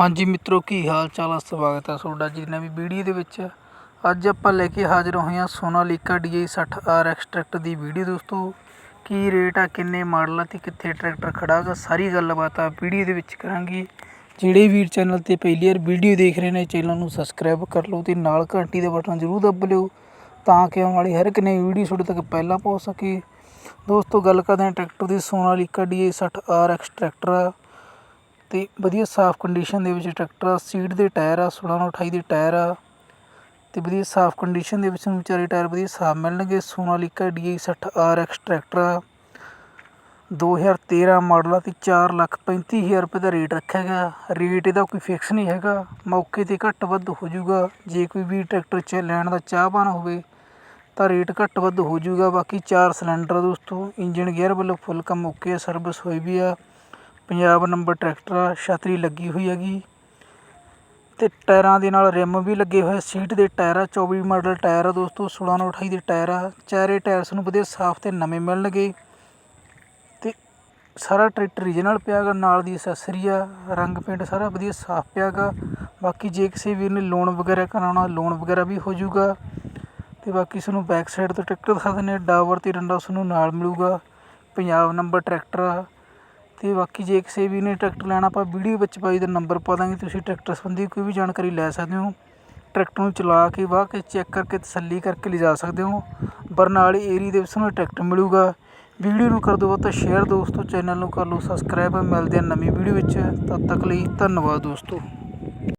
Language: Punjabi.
ਹਾਂਜੀ ਮਿੱਤਰੋ, ਕੀ ਹਾਲ ਚਾਲ ਆ? ਸਵਾਗਤ ਹੈ ਤੁਹਾਡਾ ਜੀ ਨਵੀਂ ਵੀਡੀਓ ਦੇ ਵਿੱਚ। ਅੱਜ ਆਪਾਂ ਲੈ ਕੇ ਹਾਜ਼ਰ ਹੋਏ ਹਾਂ ਸੋਨਾਲੀਕਾ DI 60 RX ਟਰੈਕਟਰ ਦੀ ਵੀਡੀਓ ਦੋਸਤੋ। ਕੀ ਰੇਟ ਆ, ਕਿੰਨੇ ਮਾਡਲ ਆ ਤੇ ਕਿੱਥੇ ਟਰੈਕਟਰ ਖੜਾ ਗਾ ਸਾਰੀ ਗੱਲਬਾਤ ਆ ਵੀਡੀਓ ਦੇ ਵਿੱਚ ਕਰਾਂਗੇ। ਜਿਹੜੇ ਵੀਰ ਚੈਨਲ ਤੇ ਪਹਿਲੀ ਵਾਰ ਵੀਡੀਓ ਦੇਖ ਰਹੇ ਨੇ, ਚੈਨਲ ਨੂੰ ਸਬਸਕ੍ਰਾਈਬ ਕਰ ਲਓ ਤੇ ਨਾਲ ਘੰਟੀ ਦਾ ਬਟਨ ਜ਼ਰੂਰ ਦੱਬ ਲਿਓ ਤਾਂ ਕਿ ਆਉਣ ਵਾਲੀ ਹਰ ਇੱਕ ਨਵੀਂ ਵੀਡੀਓ ਤੁਹਾਡੇ ਤੱਕ ਪਹਿਲਾਂ ਪਹੁੰਚ ਸਕੇ। ਦੋਸਤੋ, ਗੱਲ ਕਰਦੇ ਹਾਂ ਟਰੈਕਟਰ ਦੀ, ਸੋਨਾਲੀਕਾ DI 60 ਅਤੇ ਵਧੀਆ ਸਾਫ਼ ਕੰਡੀਸ਼ਨ ਦੇ ਵਿੱਚ ਟਰੈਕਟਰ ਆ ਸੀਟ ਦੇ ਟਾਇਰ ਆ 16 ਨੂੰ 28 ਦੇ ਟਾਇਰ ਆ ਅਤੇ ਵਧੀਆ ਸਾਫ਼ ਕੰਡੀਸ਼ਨ ਦੇ ਵਿੱਚ ਨੂੰ ਵਿਚਾਰੇ ਟਾਇਰ ਵਧੀਆ ਸਾਫ਼ ਮਿਲਣਗੇ। ਸੋਨਾਲੀਕਾ DI 60 RX ਟਰੈਕਟਰ ਆ। 2013 ਮਾਡਲ ਆ ਅਤੇ ਚਾਰ ਲੱਖ ਪੈਂਤੀ ਹਜ਼ਾਰ ਰੁਪਏ ਦਾ ਰੇਟ ਰੱਖਿਆ ਗਿਆ। ਰੇਟ ਇਹਦਾ ਕੋਈ ਫਿਕਸ ਨਹੀਂ ਹੈਗਾ। ਮੌਕੇ ਤੇ ਘੱਟ ਵੱਧ ਹੋ ਜਾਊਗਾ। ਜੇ ਕੋਈ ਵੀ ਟਰੈਕਟਰ ਚ ਲੈਣ ਦਾ ਚਾਹਵਾਨ ਹੋਵੇ ਤਾਂ ਰੇਟ ਘੱਟ ਵੱਧ ਹੋ ਜਾਊਗਾ। ਬਾਕੀ ਚਾਰ ਸਿਲੰਡਰ ਦੋਸਤੋ। ਇੰਜਨ ਗੇਅਰ ਵੱਲੋਂ ਫੁੱਲ ਕੰਮ ਓਕੇ ਆ ਸਰਵਿਸ ਹੋਈ ਵੀ ਆ। ਪੰਜਾਬ ਨੰਬਰ ਟਰੈਕਟਰ ਆ ਛਤਰੀ ਲੱਗੀ ਹੋਈ ਹੈਗੀ ਤੇ ਟਾਇਰਾਂ ਦੇ ਨਾਲ ਰਿਮ ਵੀ ਲੱਗੇ ਹੋਏ ਸੀਟ ਦੇ ਟਾਇਰ ਆ 24 ਮਾਡਲ ਟਾਇਰ ਆ ਦੋਸਤੋ 16 ਨੂੰ 28 ਦੇ ਟਾਇਰ ਆ। ਚਾਰੇ ਟਾਇਰ ਸਾਨੂੰ ਵਧੀਆ ਸਾਫ਼ ਤੇ ਨਵੇਂ ਮਿਲਣਗੇ। ਤੇ ਸਾਰਾ ਟਰੈਕਟਰ ਰੀਜਨਲ ਪਿਆ ਗਾ ਨਾਲ ਦੀ ਅਸੈਸਰੀ ਆ, ਰੰਗ ਪੇਂਟ ਸਾਰਾ ਵਧੀਆ ਸਾਫ਼ ਪਿਆ ਗਾ ਬਾਕੀ ਜੇ ਕਿਸੇ ਵੀਰ ਨੇ ਲੋਨ ਵਗੈਰਾ ਕਰਾਉਣਾ ਲੋਨ ਵਗੈਰਾ ਵੀ ਹੋ ਜਾਊਗਾ। ਤੇ ਬਾਕੀ ਤੁਹਾਨੂੰ ਬੈਕ ਸਾਈਡ ਤੋਂ ਟਰੈਕਟਰ ਦਿਖਾ ਦਿੰਦੇ ਹਾਂ ਡਾਵਰ ਤੇ ਡੰਡਾ ਉਸ ਨਾਲ ਮਿਲੂਗਾ। ਪੰਜਾਬ ਨੰਬਰ ਟਰੈਕਟਰ ਆ। ਅਤੇ ਬਾਕੀ ਜੇ ਕਿਸੇ ਵੀ ਨੇ ਟਰੈਕਟਰ ਲੈਣਾ, ਆਪਾਂ ਵੀਡੀਓ ਵਿੱਚ ਪਾਈ ਦਾ ਨੰਬਰ ਪਾ ਦਾਂਗੇ, ਤੁਸੀਂ ਟਰੈਕਟਰ ਸੰਬੰਧੀ ਕੋਈ ਵੀ ਜਾਣਕਾਰੀ ਲੈ ਸਕਦੇ ਹੋ। ਟਰੈਕਟਰ ਨੂੰ ਚਲਾ ਕੇ, ਵਾਹ ਕੇ ਚੈੱਕ ਕਰਕੇ ਤਸੱਲੀ ਕਰਕੇ ਲਿਜਾ ਸਕਦੇ ਹੋ। ਬਰਨਾਲੇ ਏਰੀਆ ਦੇ ਵਿੱਚ ਤੁਹਾਨੂੰ ਟਰੈਕਟਰ ਮਿਲੂਗਾ। ਵੀਡੀਓ ਨੂੰ ਕਰ ਦਿਓ ਤਾਂ ਸ਼ੇਅਰ ਦੋਸਤੋ, ਚੈਨਲ ਨੂੰ ਕਰ ਲਓ ਸਬਸਕ੍ਰਾਈਬ। ਮਿਲਦੇ ਆ ਨਵੀਂ ਵੀਡੀਓ ਵਿੱਚ। ਤਦ ਤੱਕ ਲਈ ਧੰਨਵਾਦ ਦੋਸਤੋ।